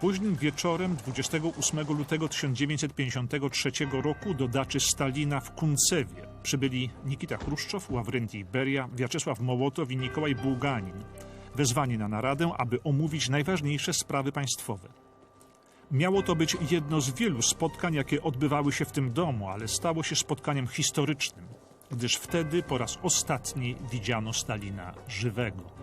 Późnym wieczorem 28 lutego 1953 roku do daczy Stalina w Kuncewie przybyli Nikita Chruszczow, Ławrentij Beria, Wiaczesław Mołotow i Nikołaj Bułganin, wezwani na naradę, aby omówić najważniejsze sprawy państwowe. Miało to być jedno z wielu spotkań, jakie odbywały się w tym domu, ale stało się spotkaniem historycznym, gdyż wtedy po raz ostatni widziano Stalina żywego.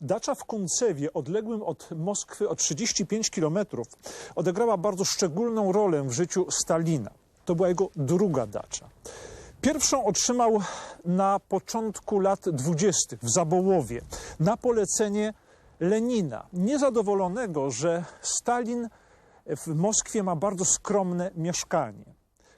Dacza w Kuncewie, odległym od Moskwy o 35 kilometrów, odegrała bardzo szczególną rolę w życiu Stalina. To była jego druga dacza. Pierwszą otrzymał na początku lat 20. w Zabołowie na polecenie Lenina, niezadowolonego, że Stalin w Moskwie ma bardzo skromne mieszkanie.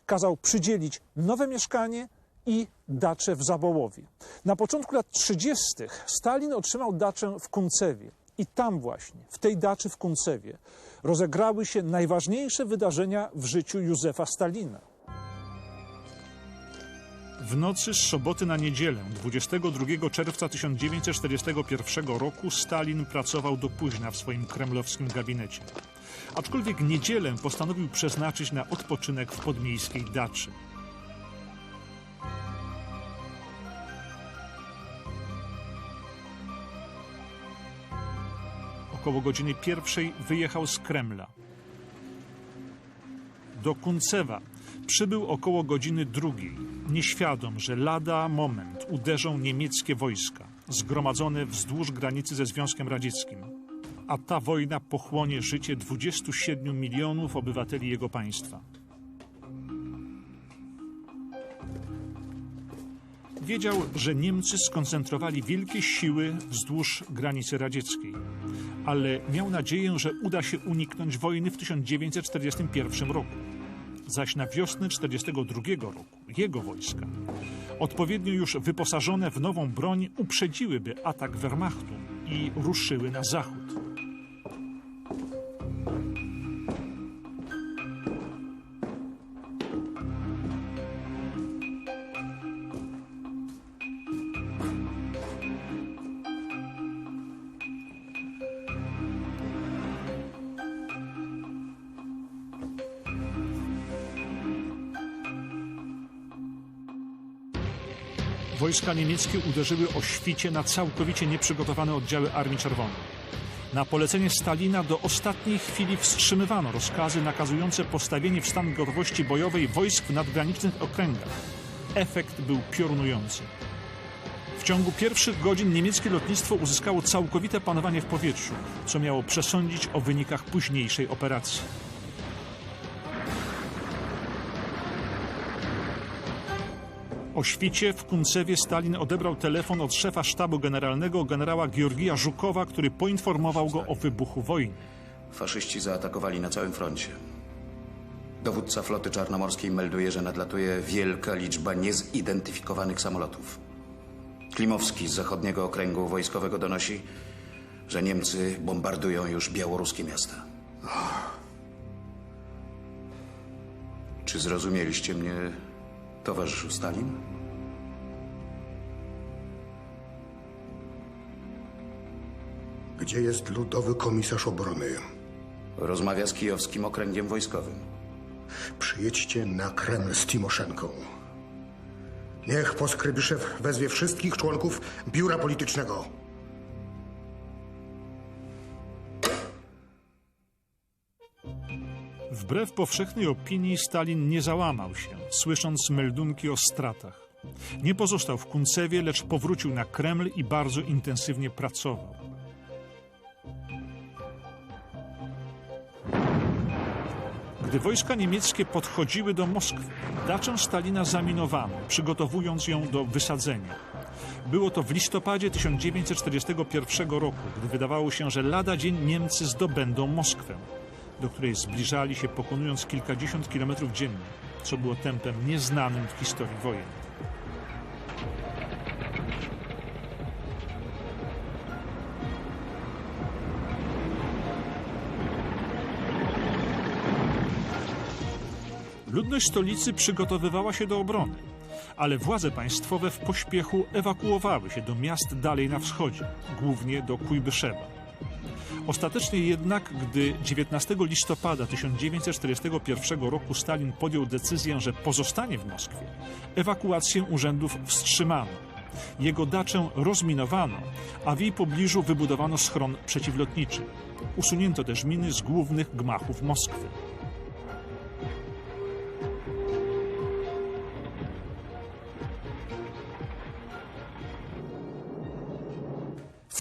Kazał przydzielić nowe mieszkanie i daczę w Zabołowie. Na początku lat 30. Stalin otrzymał daczę w Kuncewie. I tam właśnie, w tej daczy w Kuncewie, rozegrały się najważniejsze wydarzenia w życiu Józefa Stalina. W nocy z soboty na niedzielę, 22 czerwca 1941 roku, Stalin pracował do późna w swoim kremlowskim gabinecie. Aczkolwiek niedzielę postanowił przeznaczyć na odpoczynek w podmiejskiej daczy. Około godziny pierwszej wyjechał z Kremla. Do Kuncewa przybył około godziny drugiej, nieświadom, że lada moment uderzą niemieckie wojska zgromadzone wzdłuż granicy ze Związkiem Radzieckim, a ta wojna pochłonie życie 27 milionów obywateli jego państwa. Wiedział, że Niemcy skoncentrowali wielkie siły wzdłuż granicy radzieckiej, ale miał nadzieję, że uda się uniknąć wojny w 1941 roku. Zaś na wiosnę 1942 roku jego wojska, odpowiednio już wyposażone w nową broń, uprzedziłyby atak Wehrmachtu i ruszyły na zachód. Wojska niemieckie uderzyły o świcie na całkowicie nieprzygotowane oddziały Armii Czerwonej. Na polecenie Stalina do ostatniej chwili wstrzymywano rozkazy nakazujące postawienie w stan gotowości bojowej wojsk w nadgranicznych okręgach. Efekt był piorunujący. W ciągu pierwszych godzin niemieckie lotnictwo uzyskało całkowite panowanie w powietrzu, co miało przesądzić o wynikach późniejszej operacji. O świcie w Kuncewie Stalin odebrał telefon od szefa sztabu generalnego generała Georgija Żukowa, który poinformował go o wybuchu wojny. Faszyści zaatakowali na całym froncie. Dowódca floty czarnomorskiej melduje, że nadlatuje wielka liczba niezidentyfikowanych samolotów. Klimowski z zachodniego okręgu wojskowego donosi, że Niemcy bombardują już białoruskie miasta. Czy zrozumieliście mnie, towarzyszu Stalin? Gdzie jest ludowy komisarz obrony? Rozmawia z kijowskim okręgiem wojskowym. Przyjedźcie na Kreml z Timoszenką. Niech Poskrybyszew wezwie wszystkich członków biura politycznego. Wbrew powszechnej opinii Stalin nie załamał się, słysząc meldunki o stratach. Nie pozostał w Kuncewie, lecz powrócił na Kreml i bardzo intensywnie pracował. Gdy wojska niemieckie podchodziły do Moskwy, daczę Stalina zaminowano, przygotowując ją do wysadzenia. Było to w listopadzie 1941 roku, gdy wydawało się, że lada dzień Niemcy zdobędą Moskwę, do której zbliżali się pokonując kilkadziesiąt kilometrów dziennie, co było tempem nieznanym w historii wojen. Ludność stolicy przygotowywała się do obrony, ale władze państwowe w pośpiechu ewakuowały się do miast dalej na wschodzie, głównie do Kujbyszeba. Ostatecznie jednak, gdy 19 listopada 1941 roku Stalin podjął decyzję, że pozostanie w Moskwie, ewakuację urzędów wstrzymano. Jego daczę rozminowano, a w jej pobliżu wybudowano schron przeciwlotniczy. Usunięto też miny z głównych gmachów Moskwy.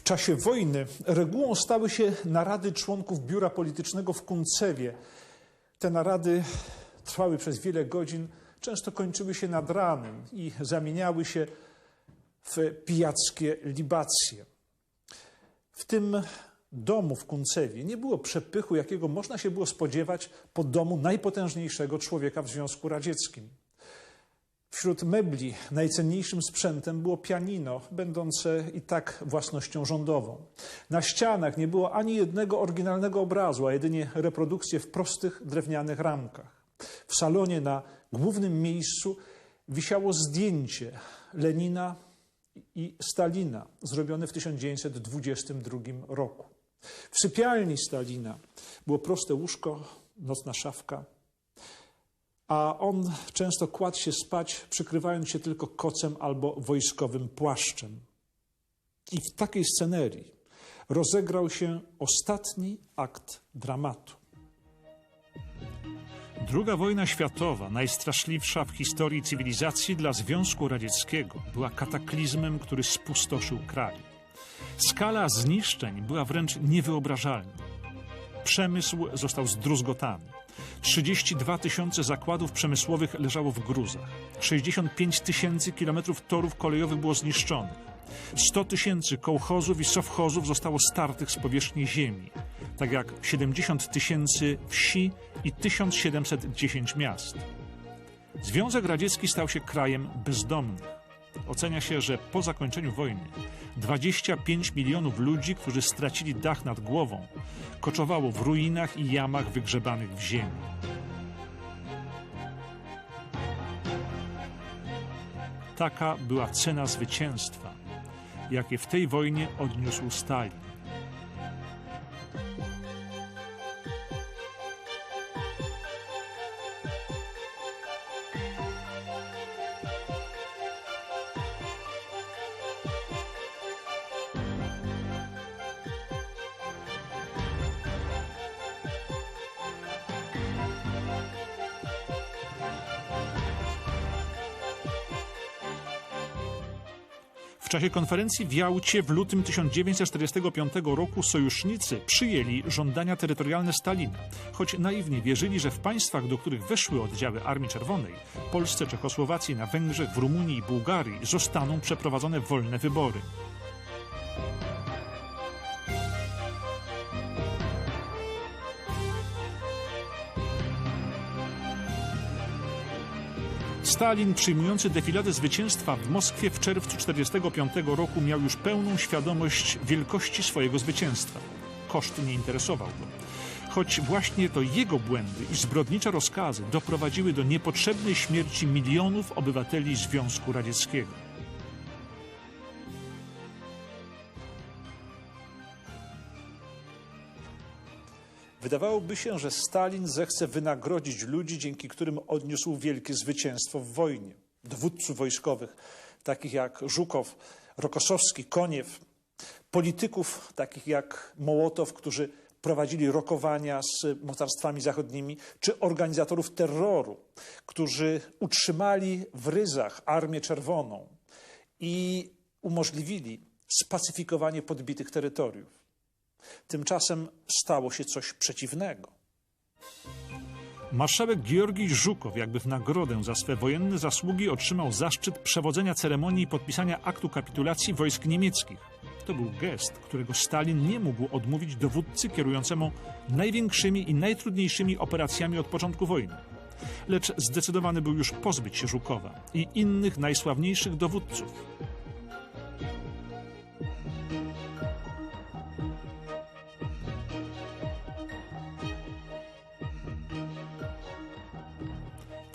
Czasie wojny regułą stały się narady członków biura politycznego w Kuncewie. Te narady trwały przez wiele godzin, często kończyły się nad ranem i zamieniały się w pijackie libacje. W tym domu w Kuncewie nie było przepychu, jakiego można się było spodziewać po domu najpotężniejszego człowieka w Związku Radzieckim. Wśród mebli najcenniejszym sprzętem było pianino, będące i tak własnością rządową. Na ścianach nie było ani jednego oryginalnego obrazu, a jedynie reprodukcje w prostych drewnianych ramkach. W salonie na głównym miejscu wisiało zdjęcie Lenina i Stalina, zrobione w 1922 roku. W sypialni Stalina było proste łóżko, nocna szafka, a on często kładł się spać, przykrywając się tylko kocem albo wojskowym płaszczem. I w takiej scenerii rozegrał się ostatni akt dramatu. Druga wojna światowa, najstraszliwsza w historii cywilizacji dla Związku Radzieckiego, była kataklizmem, który spustoszył kraj. Skala zniszczeń była wręcz niewyobrażalna. Przemysł został zdruzgotany. 32 tysiące zakładów przemysłowych leżało w gruzach. 65 tysięcy kilometrów torów kolejowych było zniszczonych. 100 tysięcy kołchozów i sowchozów zostało startych z powierzchni ziemi, tak jak 70 tysięcy wsi i 1710 miast. Związek Radziecki stał się krajem bezdomnych. Ocenia się, że po zakończeniu wojny 25 milionów ludzi, którzy stracili dach nad głową, koczowało w ruinach i jamach wygrzebanych w ziemi. Taka była cena zwycięstwa, jakie w tej wojnie odniósł Stalin. W czasie konferencji w Jałcie w lutym 1945 roku sojusznicy przyjęli żądania terytorialne Stalina, choć naiwnie wierzyli, że w państwach, do których weszły oddziały Armii Czerwonej Polsce, Czechosłowacji, na Węgrzech, w Rumunii i Bułgarii zostaną przeprowadzone wolne wybory. Stalin, przyjmujący defiladę zwycięstwa w Moskwie w czerwcu 1945 roku, miał już pełną świadomość wielkości swojego zwycięstwa. Koszt nie interesował go. Choć właśnie to jego błędy i zbrodnicze rozkazy doprowadziły do niepotrzebnej śmierci milionów obywateli Związku Radzieckiego. Wydawałoby się, że Stalin zechce wynagrodzić ludzi, dzięki którym odniósł wielkie zwycięstwo w wojnie. Dowódców wojskowych, takich jak Żukow, Rokosowski, Koniew, polityków, takich jak Mołotow, którzy prowadzili rokowania z mocarstwami zachodnimi, czy organizatorów terroru, którzy utrzymali w ryzach Armię Czerwoną i umożliwili spacyfikowanie podbitych terytoriów. Tymczasem stało się coś przeciwnego. Marszałek Georgij Żukow, jakby w nagrodę za swe wojenne zasługi, otrzymał zaszczyt przewodzenia ceremonii podpisania aktu kapitulacji wojsk niemieckich. To był gest, którego Stalin nie mógł odmówić dowódcy kierującemu największymi i najtrudniejszymi operacjami od początku wojny. Lecz zdecydowany był już pozbyć się Żukowa i innych najsławniejszych dowódców.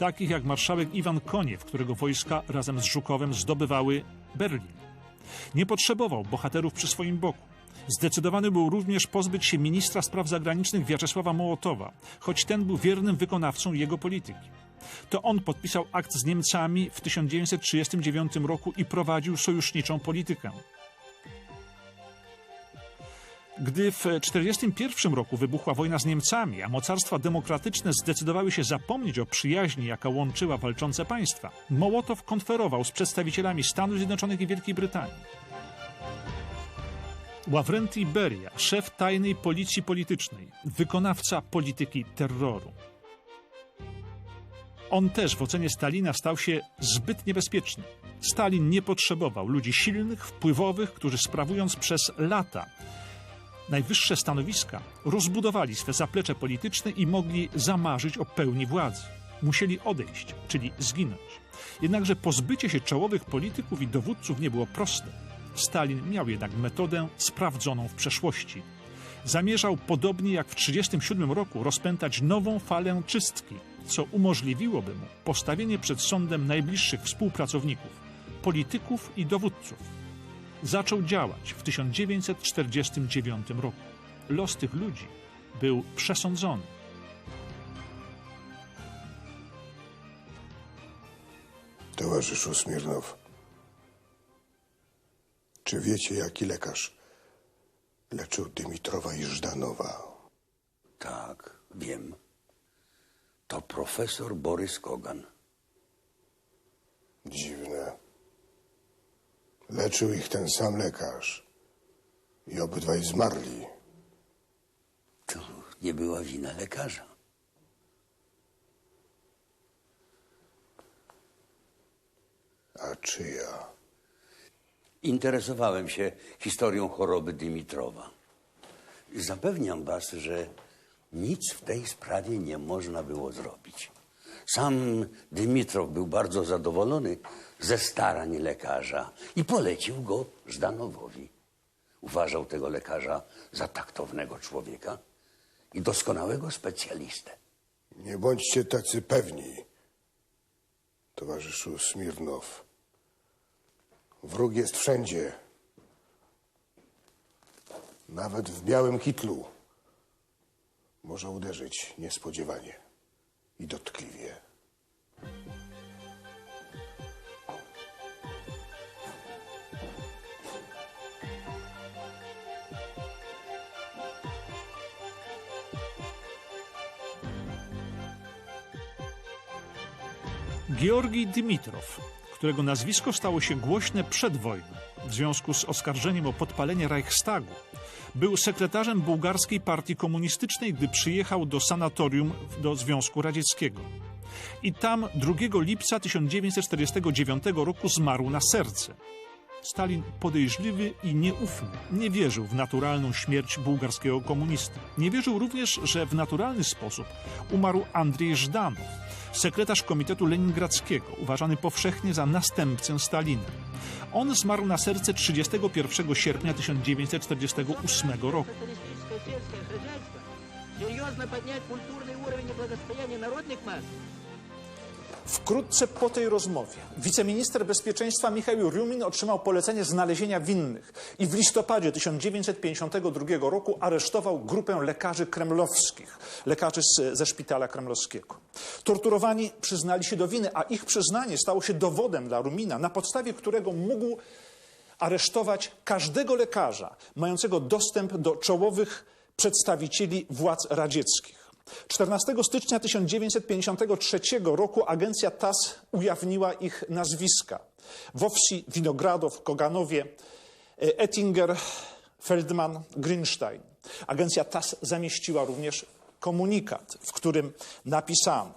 Takich jak marszałek Iwan Koniew, którego wojska razem z Żukowem zdobywały Berlin. Nie potrzebował bohaterów przy swoim boku. Zdecydowany był również pozbyć się ministra spraw zagranicznych Wiaczesława Mołotowa, choć ten był wiernym wykonawcą jego polityki. To on podpisał akt z Niemcami w 1939 roku i prowadził sojuszniczą politykę. Gdy w 1941 roku wybuchła wojna z Niemcami, a mocarstwa demokratyczne zdecydowały się zapomnieć o przyjaźni, jaka łączyła walczące państwa, Mołotow konferował z przedstawicielami Stanów Zjednoczonych i Wielkiej Brytanii. Ławrenty Beria, szef tajnej policji politycznej, wykonawca polityki terroru. On też w ocenie Stalina stał się zbyt niebezpieczny. Stalin nie potrzebował ludzi silnych, wpływowych, którzy sprawując przez lata najwyższe stanowiska, rozbudowali swe zaplecze polityczne i mogli zamarzyć o pełni władzy. Musieli odejść, czyli zginąć. Jednakże pozbycie się czołowych polityków i dowódców nie było proste. Stalin miał jednak metodę sprawdzoną w przeszłości. Zamierzał, podobnie jak w 1937 roku, rozpętać nową falę czystki, co umożliwiłoby mu postawienie przed sądem najbliższych współpracowników, polityków i dowódców zaczął działać w 1949 roku. Los tych ludzi był przesądzony. Towarzyszu Smirnow, czy wiecie, jaki lekarz leczył Dymitrowa i Żdanowa? Tak, wiem. To profesor Borys Kogan. Dziwne. Leczył ich ten sam lekarz. I obydwaj zmarli. To nie była wina lekarza. A czyja? Interesowałem się historią choroby Dymitrowa. Zapewniam was, że nic w tej sprawie nie można było zrobić. Sam Dymitrow był bardzo zadowolony ze starań lekarza i polecił go Żdanowowi. Uważał tego lekarza za taktownego człowieka i doskonałego specjalistę. Nie bądźcie tacy pewni, towarzyszu Smirnow. Wróg jest wszędzie. Nawet w białym kitlu. Może uderzyć niespodziewanie i dotkliwie. Georgij Dymitrow, którego nazwisko stało się głośne przed wojną w związku z oskarżeniem o podpalenie Reichstagu, był sekretarzem bułgarskiej partii komunistycznej, gdy przyjechał do sanatorium do Związku Radzieckiego. I tam 2 lipca 1949 roku zmarł na serce. Stalin podejrzliwy i nieufny nie wierzył w naturalną śmierć bułgarskiego komunisty. Nie wierzył również, że w naturalny sposób umarł Andrzej Żdanow, sekretarz Komitetu Leningradzkiego, uważany powszechnie za następcę Stalina. On zmarł na serce 31 sierpnia 1948 roku. Социалистическое сельское хозяйство серьезно поднять культурный уровень и благосостояние народных масс. Wkrótce po tej rozmowie wiceminister bezpieczeństwa Michał Rumin otrzymał polecenie znalezienia winnych i w listopadzie 1952 roku aresztował grupę lekarzy kremlowskich, lekarzy z, ze szpitala kremlowskiego. Torturowani przyznali się do winy, a ich przyznanie stało się dowodem dla Rumina, na podstawie którego mógł aresztować każdego lekarza mającego dostęp do czołowych przedstawicieli władz radzieckich. 14 stycznia 1953 roku agencja TAS ujawniła ich nazwiska. Wowsi, Winogradow, Koganowie, e, Ettinger, Feldman, Grünstein. Agencja TAS zamieściła również komunikat, w którym napisano: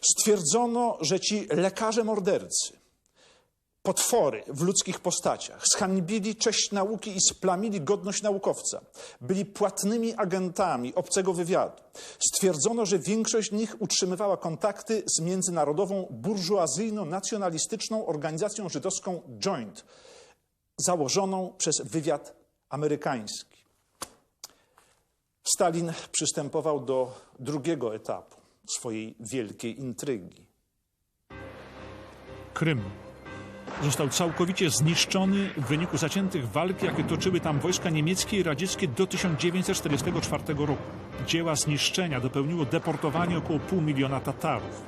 Stwierdzono, że ci lekarze mordercy potwory w ludzkich postaciach, zhańbili cześć nauki i splamili godność naukowca. Byli płatnymi agentami obcego wywiadu. Stwierdzono, że większość z nich utrzymywała kontakty z międzynarodową burżuazyjno-nacjonalistyczną organizacją żydowską Joint, założoną przez wywiad amerykański. Stalin przystępował do drugiego etapu swojej wielkiej intrygi. Krym został całkowicie zniszczony w wyniku zaciętych walk, jakie toczyły tam wojska niemieckie i radzieckie do 1944 roku. Dzieła zniszczenia dopełniło deportowanie około pół miliona Tatarów.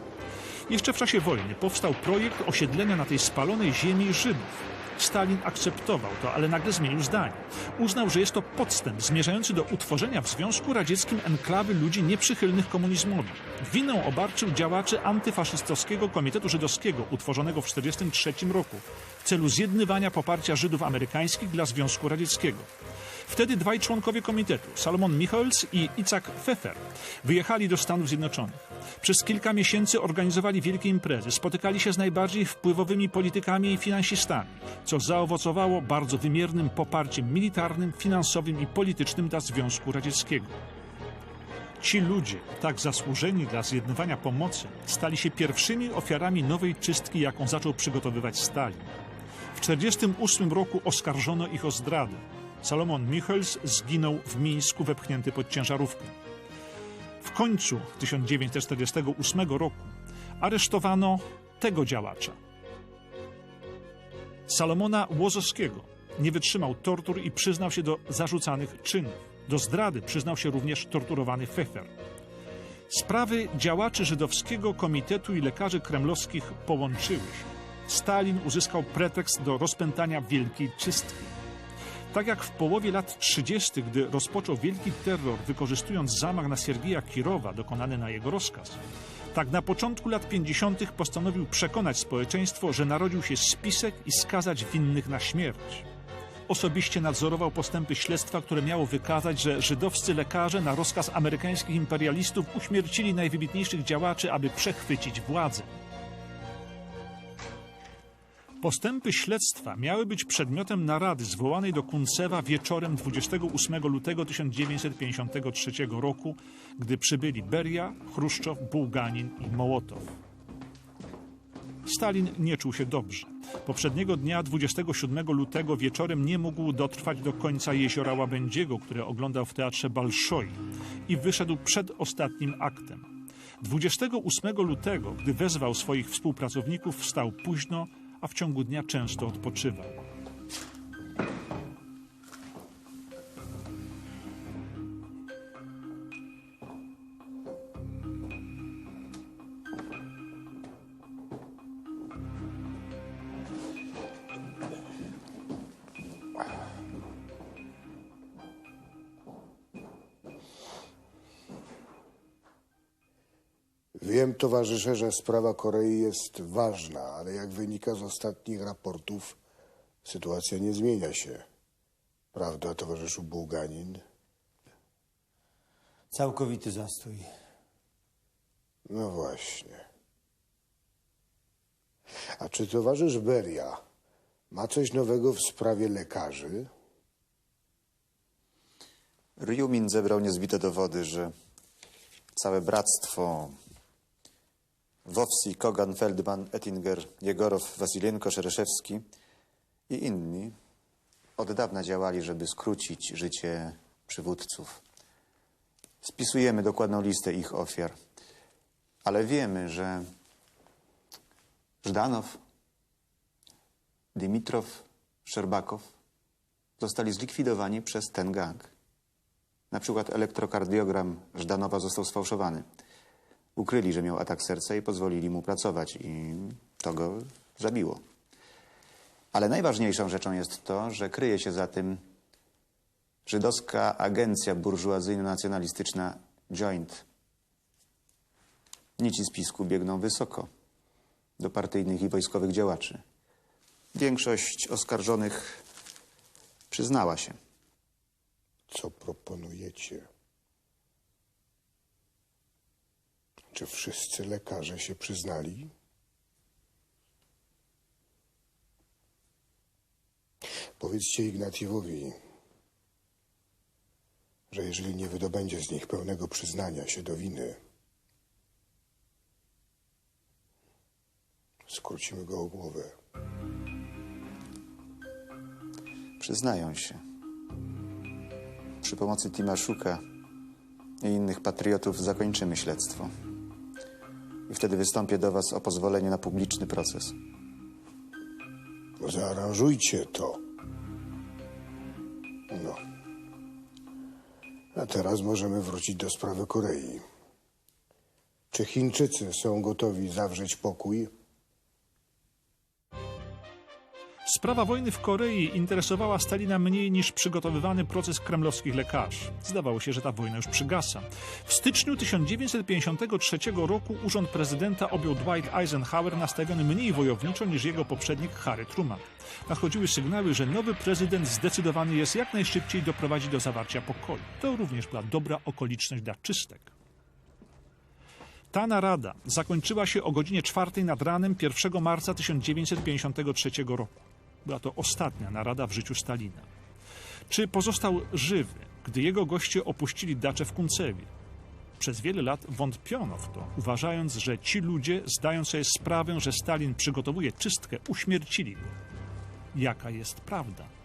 Jeszcze w czasie wojny powstał projekt osiedlenia na tej spalonej ziemi Żydów. Stalin akceptował to, ale nagle zmienił zdanie. Uznał, że jest to podstęp zmierzający do utworzenia w Związku Radzieckim enklawy ludzi nieprzychylnych komunizmowi. Winą obarczył działaczy antyfaszystowskiego Komitetu Żydowskiego utworzonego w 1943 roku w celu zjednywania poparcia Żydów amerykańskich dla Związku Radzieckiego. Wtedy dwaj członkowie komitetu, Salomon Michoels i Itzhak Pfeffer, wyjechali do Stanów Zjednoczonych. Przez kilka miesięcy organizowali wielkie imprezy, spotykali się z najbardziej wpływowymi politykami i finansistami, co zaowocowało bardzo wymiernym poparciem militarnym, finansowym i politycznym dla Związku Radzieckiego. Ci ludzie, tak zasłużeni dla zjednywania pomocy, stali się pierwszymi ofiarami nowej czystki, jaką zaczął przygotowywać Stalin. W 1948 roku oskarżono ich o zdradę. Salomon Michels zginął w Mińsku wepchnięty pod ciężarówkę. W końcu 1948 roku aresztowano tego działacza. Salomona Łozowskiego nie wytrzymał tortur i przyznał się do zarzucanych czynów. Do zdrady przyznał się również torturowany Pfeffer. Sprawy działaczy żydowskiego komitetu i lekarzy kremlowskich połączyły się. Stalin uzyskał pretekst do rozpętania wielkiej czystki. Tak jak w połowie lat 30., gdy rozpoczął wielki terror, wykorzystując zamach na Siergieja Kirowa dokonany na jego rozkaz, tak na początku lat 50. postanowił przekonać społeczeństwo, że narodził się spisek i skazać winnych na śmierć. Osobiście nadzorował postępy śledztwa, które miało wykazać, że żydowscy lekarze na rozkaz amerykańskich imperialistów uśmiercili najwybitniejszych działaczy, aby przechwycić władzę. Postępy śledztwa miały być przedmiotem narady zwołanej do Kuncewa wieczorem 28 lutego 1953 roku, gdy przybyli Beria, Chruszczow, Bułganin i Mołotow. Stalin nie czuł się dobrze. Poprzedniego dnia, 27 lutego wieczorem nie mógł dotrwać do końca jeziora Łabędziego, które oglądał w teatrze Balszoi i wyszedł przed ostatnim aktem. 28 lutego, gdy wezwał swoich współpracowników, wstał późno, a w ciągu dnia często odpoczywał. Wiem, towarzysze, że sprawa Korei jest ważna, ale jak wynika z ostatnich raportów, sytuacja nie zmienia się. Prawda, towarzyszu Bułganin? Całkowity zastój. No właśnie. A czy towarzysz Beria ma coś nowego w sprawie lekarzy? Ryumin zebrał niezbite dowody, że całe bractwo Wowsi, Kogan, Feldman, Ettinger, Jegorow, Wasilienko, Szereszewski i inni od dawna działali, żeby skrócić życie przywódców. Spisujemy dokładną listę ich ofiar, ale wiemy, że Żdanow, Dimitrow, Szerbakow zostali zlikwidowani przez ten gang. Na przykład elektrokardiogram Żdanowa został sfałszowany. Ukryli, że miał atak serca i pozwolili mu pracować i to go zabiło. Ale najważniejszą rzeczą jest to, że kryje się za tym Żydowska agencja burżuazyjno-nacjonalistyczna Joint. Nici spisku biegną wysoko do partyjnych i wojskowych działaczy. Większość oskarżonych przyznała się. Co proponujecie? Czy wszyscy lekarze się przyznali? Powiedzcie Ignatiewowi, że jeżeli nie wydobędzie z nich pełnego przyznania się do winy, skrócimy go o głowę. Przyznają się. Przy pomocy Timaszuka i innych patriotów zakończymy śledztwo. I wtedy wystąpię do Was o pozwolenie na publiczny proces. Zaaranżujcie to. No. A teraz możemy wrócić do sprawy Korei. Czy Chińczycy są gotowi zawrzeć pokój? Sprawa wojny w Korei interesowała Stalina mniej niż przygotowywany proces kremlowskich lekarzy. Zdawało się, że ta wojna już przygasa. W styczniu 1953 roku urząd prezydenta objął Dwight Eisenhower nastawiony mniej wojowniczo niż jego poprzednik Harry Truman. Nadchodziły sygnały, że nowy prezydent zdecydowany jest jak najszybciej doprowadzić do zawarcia pokoju. To również była dobra okoliczność dla czystek. Ta narada zakończyła się o godzinie 4 nad ranem 1 marca 1953 roku. Była to ostatnia narada w życiu Stalina. Czy pozostał żywy, gdy jego goście opuścili dacze w Kuncewie? Przez wiele lat wątpiono w to, uważając, że ci ludzie, zdając sobie sprawę, że Stalin przygotowuje czystkę, uśmiercili go. Jaka jest prawda?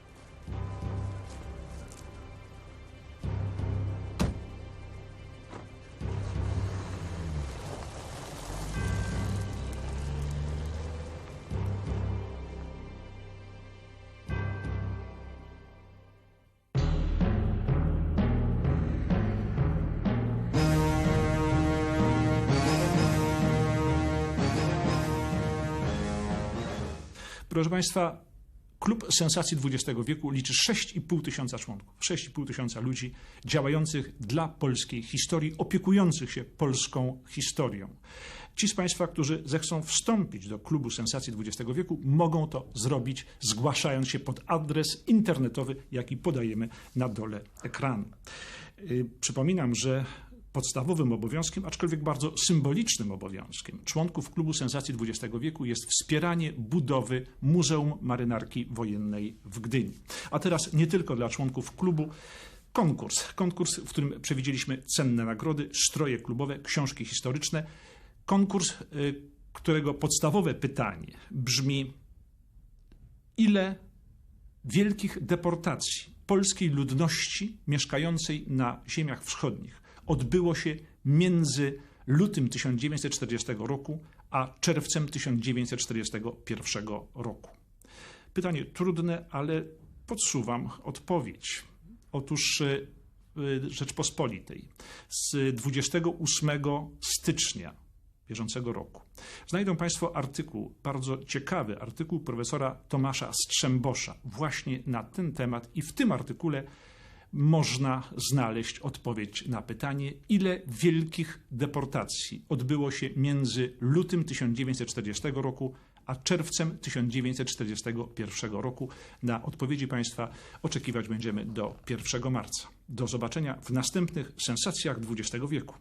Proszę Państwa, Klub Sensacji XX wieku liczy 6,5 tysiąca członków, 6,5 tysiąca ludzi działających dla polskiej historii, opiekujących się polską historią. Ci z Państwa, którzy zechcą wstąpić do Klubu Sensacji XX wieku, mogą to zrobić, zgłaszając się pod adres internetowy, jaki podajemy na dole ekranu. Yy, Przypominam, że podstawowym obowiązkiem, aczkolwiek bardzo symbolicznym obowiązkiem członków Klubu Sensacji XX wieku jest wspieranie budowy Muzeum Marynarki Wojennej w Gdyni. A teraz nie tylko dla członków klubu. Konkurs, konkurs, w którym przewidzieliśmy cenne nagrody, stroje klubowe, książki historyczne. Konkurs, y, którego podstawowe pytanie brzmi: ile wielkich deportacji polskiej ludności mieszkającej na ziemiach wschodnich odbyło się między lutym 1940 roku a czerwcem 1941 roku. Pytanie trudne, ale podsuwam odpowiedź. Otóż y, y, Rzeczpospolitej z 28 stycznia bieżącego roku znajdą Państwo artykuł, bardzo ciekawy artykuł profesora Tomasza Strzembosza właśnie na ten temat i w tym artykule można znaleźć odpowiedź na pytanie, ile wielkich deportacji odbyło się między lutym 1940 roku a czerwcem 1941 roku. Na odpowiedzi Państwa oczekiwać będziemy do 1 marca. Do zobaczenia w następnych sensacjach XX wieku.